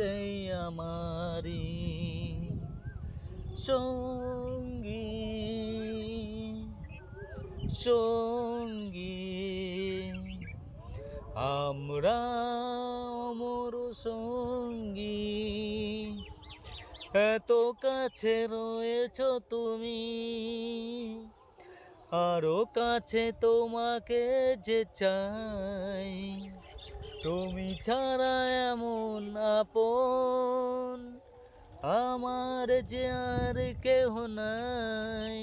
সেই আমারি সঙ্গী সঙ্গী। আমরা মোর সঙ্গী। এত কাছে রয়েছ তুমি, আরও কাছে তোমাকে যে চাই। তুমি ছাড়া এমন আপন আমার যে আর কেহ নাই।